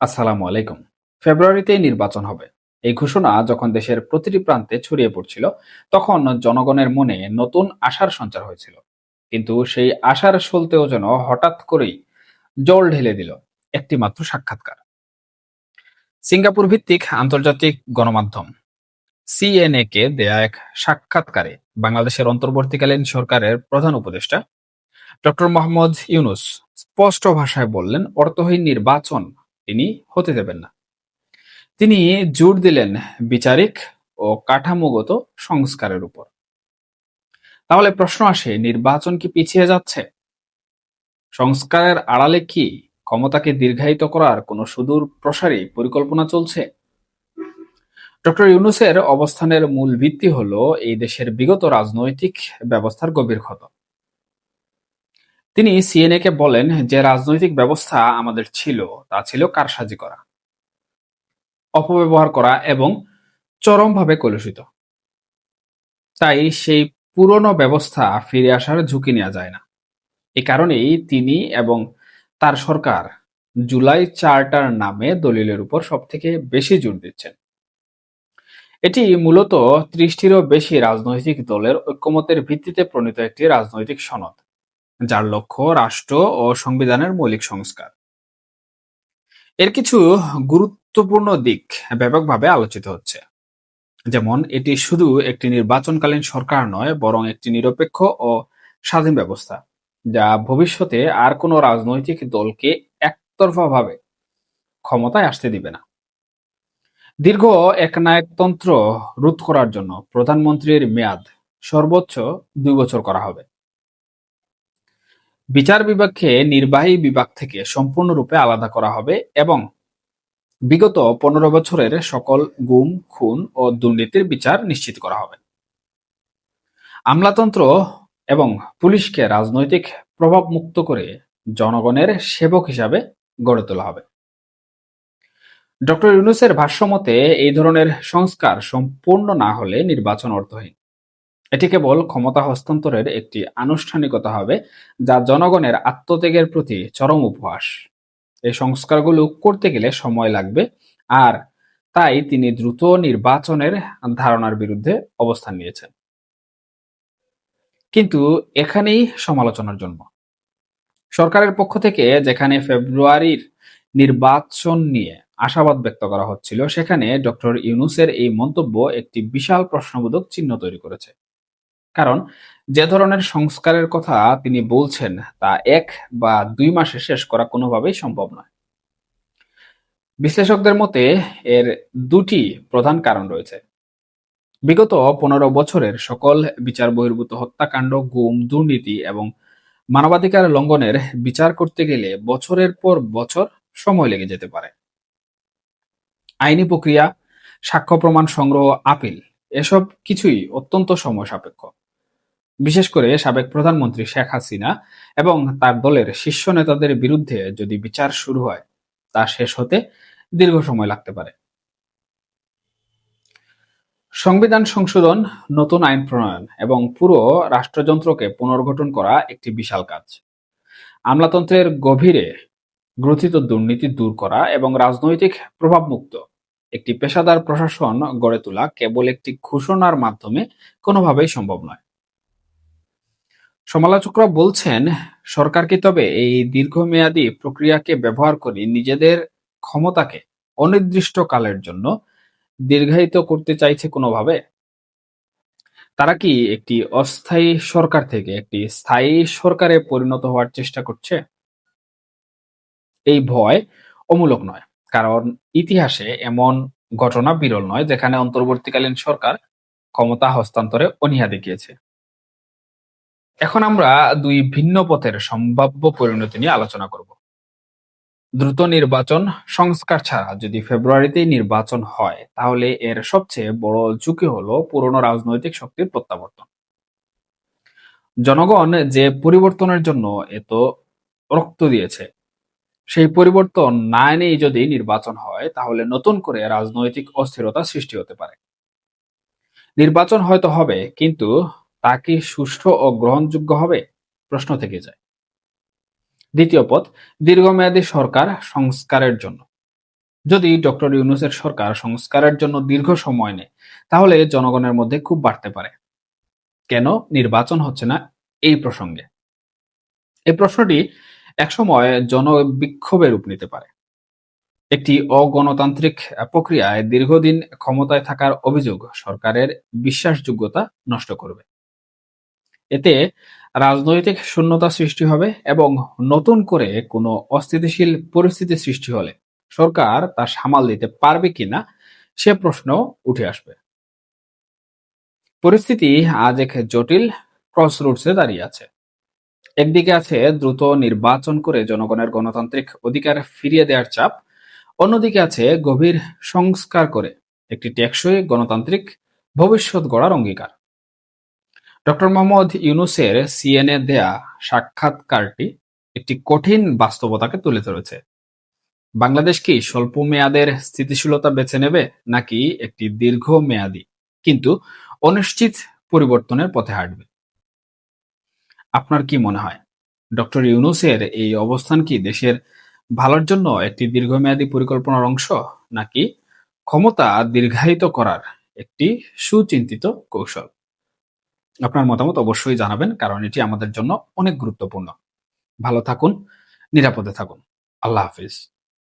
আসসালামু আলাইকুম। ফেব্রুয়ারিতেই নির্বাচন হবে। এই ঘোষণা যখন দেশের প্রতিটি প্রান্তে ছড়িয়ে পড়ছিল, তখন জনগণের মনে নতুন আশার সঞ্চার হয়েছিল। কিন্তু সেই আশার সলতেও যেন হঠাৎ করেই জল ঢেলে দিল একটি মাত্র সাক্ষাৎকার। সিঙ্গাপুর ভিত্তিক আন্তর্জাতিক গণমাধ্যম সিএনএ কে দেয়া এক সাক্ষাৎকারে বাংলাদেশের অন্তর্বর্তীকালীন সরকারের প্রধান উপদেষ্টা ডক্টর মোহাম্মদ ইউনুস স্পষ্ট ভাষায় বললেন, অর্থহীন নির্বাচন তিনি হতে দেবেন না। তিনি জোর দিলেন বিচারিক ও কাঠামোগত সংস্কারের উপর। তাহলে প্রশ্ন আসে, নির্বাচন কি পিছিয়ে যাচ্ছে? সংস্কারের আড়ালে কি ক্ষমতাকে দীর্ঘায়িত করার কোনো সুদূর প্রসারী পরিকল্পনা চলছে? ডক্টর ইউনুসের অবস্থানের মূল ভিত্তি হল এই দেশের বিগত রাজনৈতিক ব্যবস্থার গভীর ক্ষত। তিনি সিএনএ কে বলেন যে রাজনৈতিক ব্যবস্থা আমাদের ছিল, তা ছিল কারসাজি করা, অপব্যবহার করা এবং চরমভাবে কলুষিত। তাই সেই পুরনো ব্যবস্থা ফিরে আসার ঝুঁকি নেওয়া যায় না। এ কারণেই তিনি এবং তার সরকার জুলাই চার্টার নামে দলিলের উপর সবথেকে বেশি জোর দিচ্ছেন। এটি মূলত ত্রিশটিরও বেশি রাজনৈতিক দলের ঐক্যমতের ভিত্তিতে প্রণীত একটি রাজনৈতিক সনদ। যার লক্ষ্য রাষ্ট্র ও সংবিধানের মৌলিক সংস্কার। এর কিছু গুরুত্বপূর্ণ দিক ব্যাপকভাবে আলোচিত হচ্ছে। যেমন, এটি শুধু একটি নির্বাচনকালীন সরকার নয়, বরং একটি নিরপেক্ষ ও স্বাধীন ব্যবস্থা, যা ভবিষ্যতে আর কোনো রাজনৈতিক দলকে একতরফাভাবে ক্ষমতায় আসতে দিবে না। দীর্ঘ একনায়কতন্ত্র রোধ করার জন্য প্রধানমন্ত্রীর মেয়াদ সর্বোচ্চ দুই বছর করা হবে। বিচার বিভাগকে নির্বাহী বিভাগ থেকে সম্পূর্ণরূপে আলাদা করা হবে এবং বিগত পনেরো বছরের সকল গুম, খুন ও দুর্নীতির বিচার নিশ্চিত করা হবে। আমলাতন্ত্র এবং পুলিশকে রাজনৈতিক প্রভাব মুক্ত করে জনগণের সেবক হিসাবে গড়ে তোলা হবে। ডক্টর ইউনুসের ভাষ্যমতে এই ধরনের সংস্কার সম্পূর্ণ না হলে নির্বাচন অর্থহীন। এটি কেবল ক্ষমতা হস্তান্তরের একটি আনুষ্ঠানিকতা হবে, যা জনগণের আত্মত্যাগের প্রতি চরম উপহাস। এই সংস্কারগুলো করতে গেলে সময় লাগবে, আর তাই তিনি দ্রুত নির্বাচনের ধারণার বিরুদ্ধে অবস্থান নিয়েছেন। কিন্তু এখানেই সমালোচনার জন্ম। সরকারের পক্ষ থেকে যেখানে ফেব্রুয়ারির নির্বাচন নিয়ে আশাবাদ ব্যক্ত করা হচ্ছিল, সেখানে ডক্টর ইউনুসের এই মন্তব্য একটি বিশাল প্রশ্নবোধক চিহ্ন তৈরি করেছে। কারণ যে ধরনের সংস্কারের কথা তিনি বলছেন, তা এক বা দুই মাসে শেষ করা কোনোভাবেই সম্ভব নয়। বিশ্লেষকদের মতে এর দুটি প্রধান কারণ রয়েছে। বিগত পনেরো বছরের সকল বিচার বহির্ভূত হত্যাকাণ্ড, গুম, দুর্নীতি এবং মানবাধিকার লঙ্ঘনের বিচার করতে গেলে বছরের পর বছর সময় লেগে যেতে পারে। আইনি প্রক্রিয়া, সাক্ষ্য প্রমাণ সংগ্রহ, আপিল, এসব কিছুই অত্যন্ত সময় সাপেক্ষ। বিশেষ করে সাবেক প্রধানমন্ত্রী শেখ হাসিনা এবং তার দলের শীর্ষ নেতাদের বিরুদ্ধে যদি বিচার শুরু হয়, তা শেষ হতে দীর্ঘ সময় লাগতে পারে। সংবিধান সংশোধন, নতুন আইন প্রণয়ন এবং পুরো রাষ্ট্রযন্ত্রকে পুনর্গঠন করা একটি বিশাল কাজ। আমলাতন্ত্রের গভীরে গ্রথিত দুর্নীতি দূর করা এবং রাজনৈতিক প্রভাবমুক্ত একটি পেশাদার প্রশাসন গড়ে তোলা কেবল একটি ঘোষণার মাধ্যমে কোনোভাবেই সম্ভব নয়। সমালোচকরা বলছেন সরকার কি তবে এই দীর্ঘমেয়াদী প্রক্রিয়াকে ব্যবহার করে নিজেদের ক্ষমতাকে অনির্দিষ্টকালের জন্য দীর্ঘায়িত করতে চাইছে কোনোভাবে? তারা কি একটি অস্থায়ী সরকার থেকে একটি স্থায়ী সরকারে পরিণত হওয়ার চেষ্টা করছে? এই ভয় অমূলক নয়, কারণ ইতিহাসে এমন ঘটনা বিরল নয় যেখানে অন্তর্বর্তীকালীন সরকার ক্ষমতা হস্তান্তরে অনীহা দেখিয়েছে। এখন আমরা দুই ভিন্ন পথের সম্ভাব্য পরিণতি নিয়ে আলোচনা করব। দ্রুত নির্বাচন সংস্কার ছাড়া যদি ফেব্রুয়ারিতেই নির্বাচন হয়, তাহলে এর সবচেয়ে বড় ঝুঁকি হলো পুরনো রাজনৈতিক শক্তির প্রত্যাবর্তন। জনগণ যে পরিবর্তনের জন্য এত রক্ত দিয়েছে, সেই পরিবর্তন না এনেই যদি নির্বাচন হয়, তাহলে নতুন করে রাজনৈতিক অস্থিরতা সৃষ্টি হতে পারে। নির্বাচন হয়তো হবে, কিন্তু তা কি সুষ্ঠু ও গ্রহণযোগ্য হবে? প্রশ্ন থেকে যায়। দ্বিতীয় পথ, দীর্ঘমেয়াদী সরকার সংস্কারের জন্য। যদি ডক্টর ইউনুসের সরকার সংস্কারের জন্য দীর্ঘ সময় নেয়, তাহলে জনগণের মধ্যে খুব বাড়তে পারে। কেন নির্বাচন হচ্ছে না এই প্রসঙ্গে? এই প্রশ্নটি একসময় জনবিক্ষোভে রূপ নিতে পারে। একটি অগণতান্ত্রিক প্রক্রিয়ায় দীর্ঘদিন ক্ষমতায় থাকার অভিযোগ সরকারের বিশ্বাসযোগ্যতা নষ্ট করবে। এতে রাজনৈতিক শূন্যতা সৃষ্টি হবে এবং নতুন করে কোনো অস্থিতিশীল পরিস্থিতি সৃষ্টি হলে সরকার তা সামাল দিতে পারবে কিনা সে প্রশ্ন উঠে আসবে। পরিস্থিতি আজ এক জটিল ক্রসরুটসে দাঁড়িয়ে আছে। একদিকে আছে দ্রুত নির্বাচন করে জনগণের গণতান্ত্রিক অধিকার ফিরিয়ে দেওয়ার চাপ, অন্যদিকে আছে গভীর সংস্কার করে একটি টেকসই গণতান্ত্রিক ভবিষ্যৎ গড়ার অঙ্গীকার। ডক্টর মোহাম্মদ ইউনুসের সিএনএ দেয়া সাক্ষাৎকারটি একটি কঠিন বাস্তবতাকে তুলে ধরেছে। বাংলাদেশ কি স্বল্প মেয়াদের স্থিতিশীলতা বেছে নেবে নাকি একটি দীর্ঘ মেয়াদী? কিন্তু অনিশ্চিত পরিবর্তনের পথে হাঁটবে। আপনার কি মনে হয়? ডক্টর ইউনুসের এই অবস্থান কি দেশের ভালোর জন্য একটি দীর্ঘমেয়াদী পরিকল্পনার অংশ, নাকি ক্ষমতা দীর্ঘায়িত করার একটি সুচিন্তিত কৌশল? আপনার মতামত অবশ্যই জানাবেন, কারণ এটি আমাদের জন্য অনেক গুরুত্বপূর্ণ। ভালো থাকুন, নিরাপদে থাকুন। আল্লাহ হাফিজ।